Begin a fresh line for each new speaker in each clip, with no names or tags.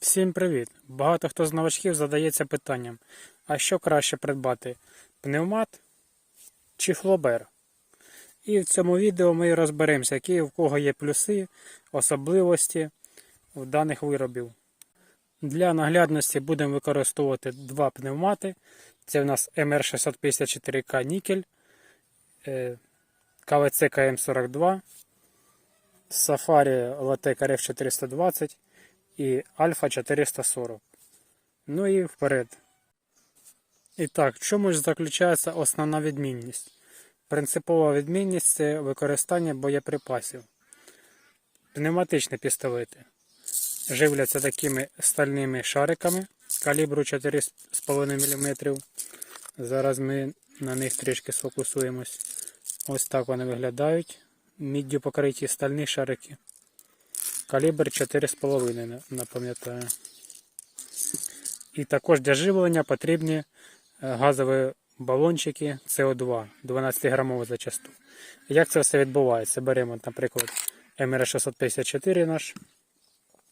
Всім привіт! Багато хто з новачків задається питанням, а що краще придбати пневмат чи флобер? І в цьому відео ми розберемося, які у кого є плюси, особливості в даних виробів. Для наглядності будемо використовувати два пневмати. Це у нас MR654K Нікель, е, КВЦ КМ42, Safari Latek RF420 і Альфа 440. Ну і вперед. І так, в чому ж заключається основна відмінність? Принципова відмінність це використання боєприпасів. Пневматичні пістолети живляться такими стальними шариками калібру 4,5 мм. Зараз ми на них трішки сфокусуємось. Ось так вони виглядають. Міддю покриті стальні шарики. Калібр 4,5, напам'ятаю. І також для живлення потрібні е, газові балончики СО2 12 грамові зачасту. Як це все відбувається? Беремо, наприклад, МР654 наш,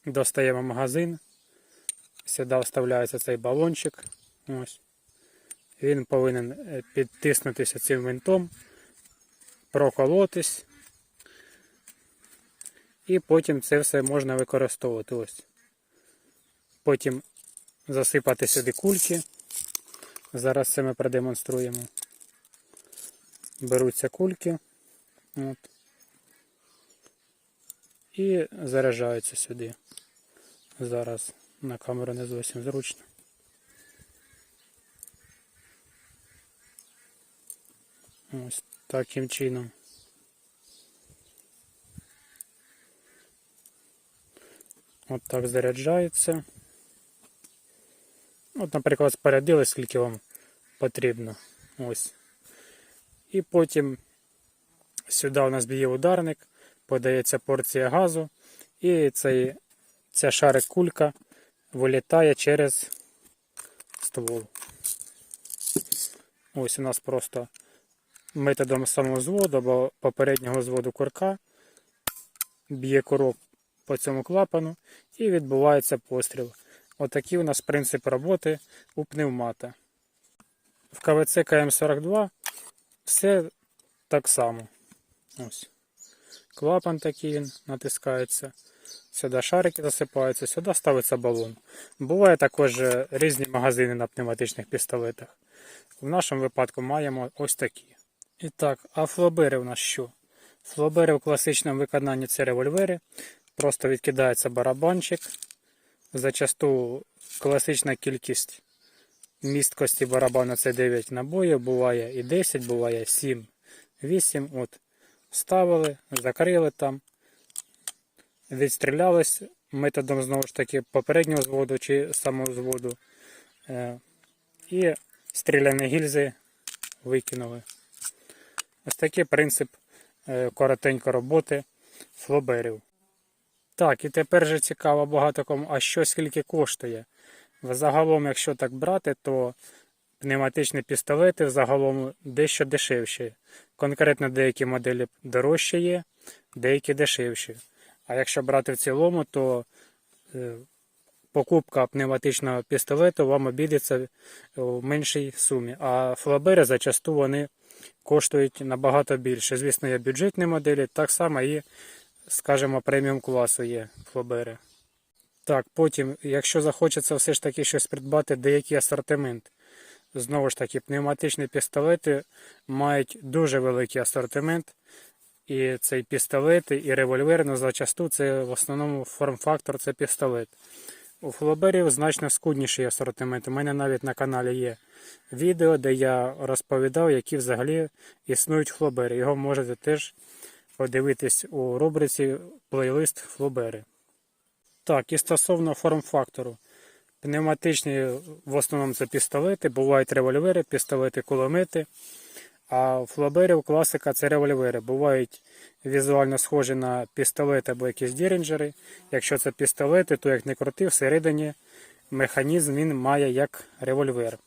достаємо магазин, сюди вставляється цей балончик. Ось. Він повинен е, підтиснутися цим винтом, проколотись. І потім це все можна використовувати. Ось. Потім засипати сюди кульки. Зараз це ми продемонструємо. Беруться кульки. От. І заряджаються сюди. Зараз на камеру не зовсім зручно. Ось таким чином. От так заряджається. От, наприклад, спорядили, скільки вам потрібно. Ось. І потім сюди у нас б'є ударник, подається порція газу, і цей, ця шарик кулька вилітає через ствол. Ось у нас просто методом самозводу або попереднього зводу курка б'є курок по цьому клапану і відбувається постріл. Отакий у нас принцип роботи у пневмата. В КВЦ КМ42 все так само. Ось. Клапан такий він натискається. Сюди шарики засипаються, сюди ставиться балон. Буває також різні магазини на пневматичних пістолетах. В нашому випадку маємо ось такі. І так, а флобери у нас що? Флобери в класичному виконанні це револьвери. Просто відкидається барабанчик. Зачасту класична кількість місткості барабану це 9 набоїв, буває і 10, буває 7, 8. От. Ставили, закрили там, відстрілялись методом знову ж таки попереднього зводу чи самозводу. Е, І стріляні гільзи викинули. Ось такий принцип е, коротенько роботи флоберів. Так, і тепер же цікаво багато кому, а що скільки коштує. Загалом, якщо так брати, то пневматичні пістолети взагалом дещо дешевші. Конкретно деякі моделі дорожчі є, деякі дешевші. А якщо брати в цілому, то е, покупка пневматичного пістолету вам обійдеться в меншій сумі. А флабери зачасту вони коштують набагато більше. Звісно, є бюджетні моделі, так само і скажімо, преміум класу є флобери. Так, потім, якщо захочеться все ж таки щось придбати, деякий асортимент. Знову ж таки, пневматичні пістолети мають дуже великий асортимент. І цей пістолет, і револьвер, ну зачасту це в основному форм-фактор це пістолет. У флоберів значно скудніший асортимент. У мене навіть на каналі є відео, де я розповідав, які взагалі існують флобери. Його можете теж подивитись у рубриці плейлист флобери. Так, і стосовно форм-фактору. Пневматичні в основному це пістолети, бувають револьвери, пістолети, кулемети. А флоберів класика це револьвери. Бувають візуально схожі на пістолети або якісь дірінджери. Якщо це пістолети, то як не крути, всередині механізм він має як револьвер.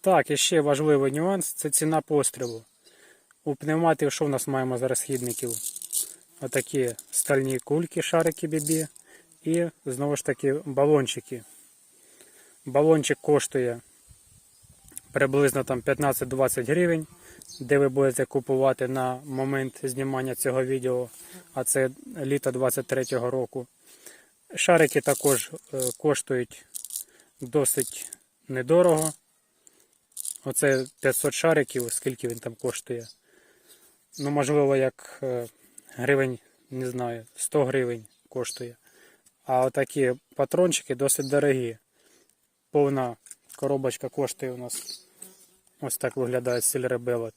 Так, і ще важливий нюанс це ціна пострілу. У пневматів що в нас маємо зараз хідників? Отакі стальні кульки, шарики BB. І знову ж таки балончики. Балончик коштує приблизно там 15-20 гривень, де ви будете купувати на момент знімання цього відео, а це літо 23-го року. Шарики також е, коштують досить недорого. Оце 500 шариків, скільки він там коштує. Ну, можливо, як е, гривень, не знаю, 100 гривень коштує. А отакі патрончики досить дорогі. Повна коробочка коштує у нас. Ось так виглядає Bellet.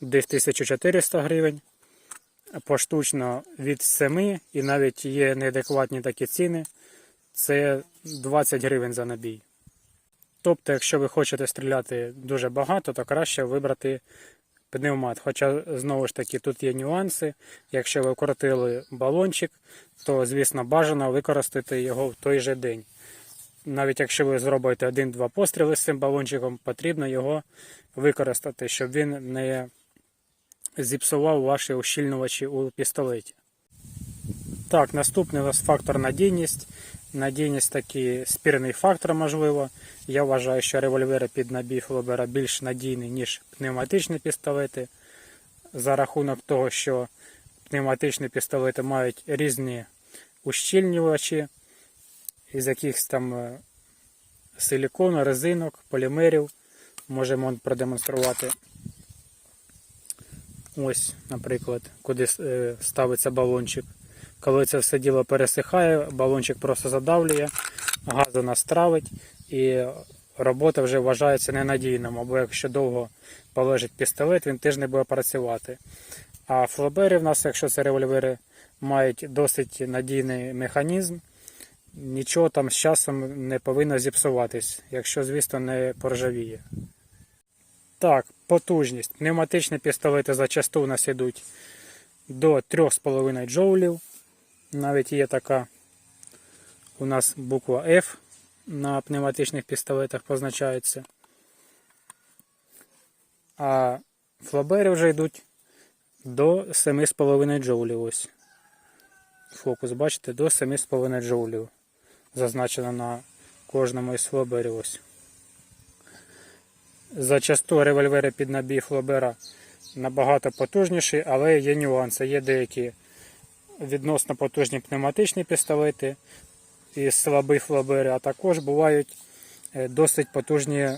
Десь 1400 гривень. Поштучно від 7 і навіть є неадекватні такі ціни. Це 20 гривень за набій. Тобто, якщо ви хочете стріляти дуже багато, то краще вибрати пневмат. Хоча, знову ж таки, тут є нюанси. Якщо ви вкоротили балончик, то, звісно, бажано використати його в той же день. Навіть якщо ви зробите один-два постріли з цим балончиком, потрібно його використати, щоб він не зіпсував ваші ущільнювачі у пістолеті. Так, наступний у нас фактор надійність. Надійність такий спірний фактор, можливо. Я вважаю, що револьвери під набій Флобера більш надійні, ніж пневматичні пістолети. За рахунок того, що пневматичні пістолети мають різні ущільнювачі, із якихось там е, силікону, резинок, полімерів. Можемо продемонструвати. Ось, наприклад, куди е, ставиться балончик. Коли це все діло пересихає, балончик просто задавлює, газ у нас травить і робота вже вважається ненадійним, або якщо довго полежить пістолет, він теж не буде працювати. А флобери в нас, якщо це револьвери, мають досить надійний механізм, нічого там з часом не повинно зіпсуватись, якщо, звісно, не поржавіє. Так, потужність. Пневматичні пістолети зачасту у нас йдуть до 3,5 джоулів. Навіть є така у нас буква F на пневматичних пістолетах позначається. А флабери вже йдуть до 7,5 джоулів. Ось. Фокус, бачите, до 7,5 джоулів. Зазначено на кожному із флаберів. Ось. Зачасту револьвери під набій флобера набагато потужніші, але є нюанси. Є деякі відносно потужні пневматичні пістолети і слабі флобери, а також бувають е, досить потужні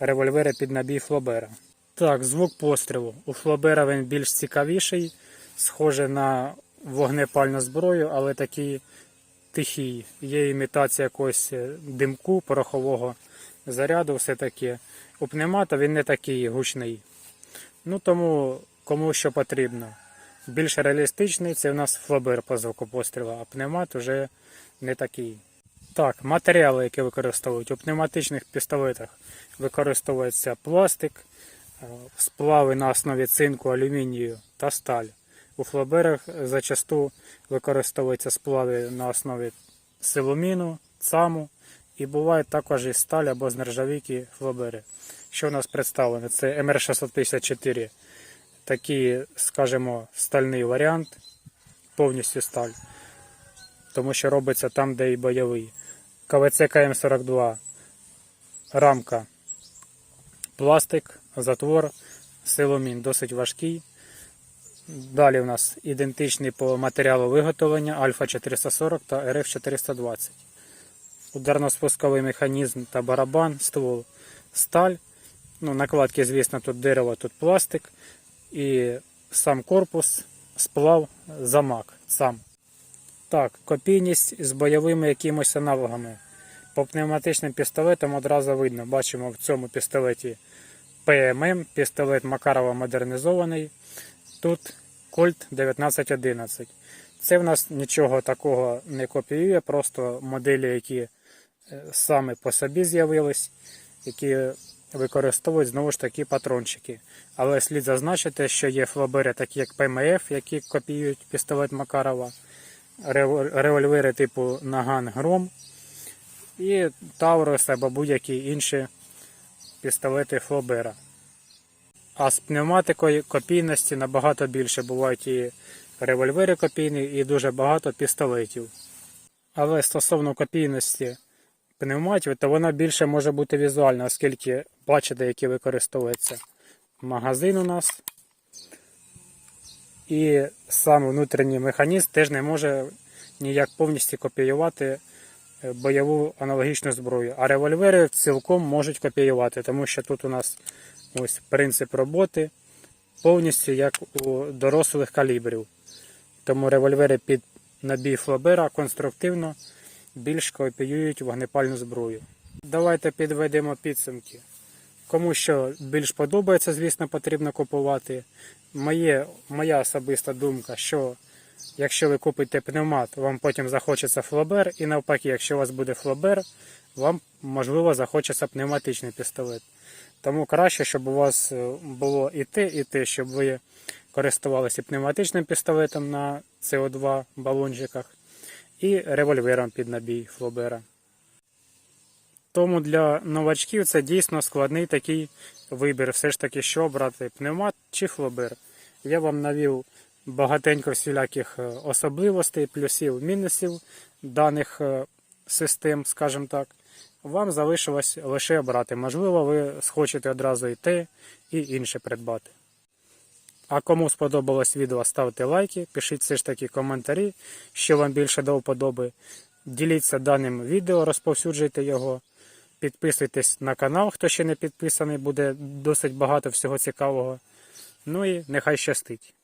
револьвери під набій флобера. Так, звук пострілу. У флобера він більш цікавіший, схоже на вогнепальну зброю, але такий тихий. Є імітація якогось е, димку, порохового заряду, все таке. У пневмата він не такий гучний. Ну тому кому що потрібно. Більш реалістичний це у нас флобер по звуку пострілу, а пневмат вже не такий. Так, матеріали, які використовують у пневматичних пістолетах, використовується пластик, е, сплави на основі цинку, алюмінію та сталь. У флоберах зачасту використовуються сплави на основі силуміну, цаму і бувають також і сталь або з нержавійки флобери. Що у нас представлено? Це МР654 такий, скажімо, стальний варіант, повністю сталь, тому що робиться там, де і бойовий. КВЦ КМ42, рамка, пластик, затвор, силомін досить важкий. Далі у нас ідентичний по матеріалу виготовлення Альфа 440 та РФ 420. Ударно-спусковий механізм та барабан, ствол, сталь. Ну, накладки, звісно, тут дерево, тут пластик і сам корпус, сплав, замок сам. Так, копійність з бойовими якимось аналогами. По пневматичним пістолетам одразу видно, бачимо в цьому пістолеті ПММ, пістолет Макарова модернізований. Тут Кольт 1911. Це в нас нічого такого не копіює, просто моделі, які е, саме по собі з'явились, які використовують знову ж таки патрончики. Але слід зазначити, що є флобери, такі як ПМФ, які копіюють пістолет Макарова, револьвери типу Наган Гром і Таурус або будь-які інші пістолети Флобера. А з пневматикою копійності набагато більше бувають і револьвери копійні, і дуже багато пістолетів. Але стосовно копійності пневматів, то вона більше може бути візуальна, оскільки бачите, які використовується магазин у нас. І сам внутрішній механізм теж не може ніяк повністю копіювати е, бойову аналогічну зброю. А револьвери цілком можуть копіювати, тому що тут у нас ось принцип роботи повністю як у дорослих калібрів. Тому револьвери під набій Флобера конструктивно більш копіюють вогнепальну зброю. Давайте підведемо підсумки. Кому що більш подобається, звісно, потрібно купувати. Моє, моя особиста думка, що якщо ви купите пневмат, вам потім захочеться флобер, і навпаки, якщо у вас буде флобер, вам можливо захочеться пневматичний пістолет. Тому краще, щоб у вас е, було і те, і те, щоб ви користувалися пневматичним пістолетом на СО2 балончиках і револьвером під набій флобера. Тому для новачків це дійсно складний такий вибір. Все ж таки, що брати пневмат чи флобер. Я вам навів багатенько всіляких е, особливостей, плюсів, мінусів даних е, систем, скажімо так. Вам залишилось лише обрати. Можливо, ви схочете одразу і те, і інше придбати. А кому сподобалось відео, ставте лайки, пишіть все ж таки коментарі, що вам більше до вподоби. Діліться даним відео, розповсюджуйте його. Підписуйтесь на канал, хто ще не підписаний, буде досить багато всього цікавого. Ну і нехай щастить.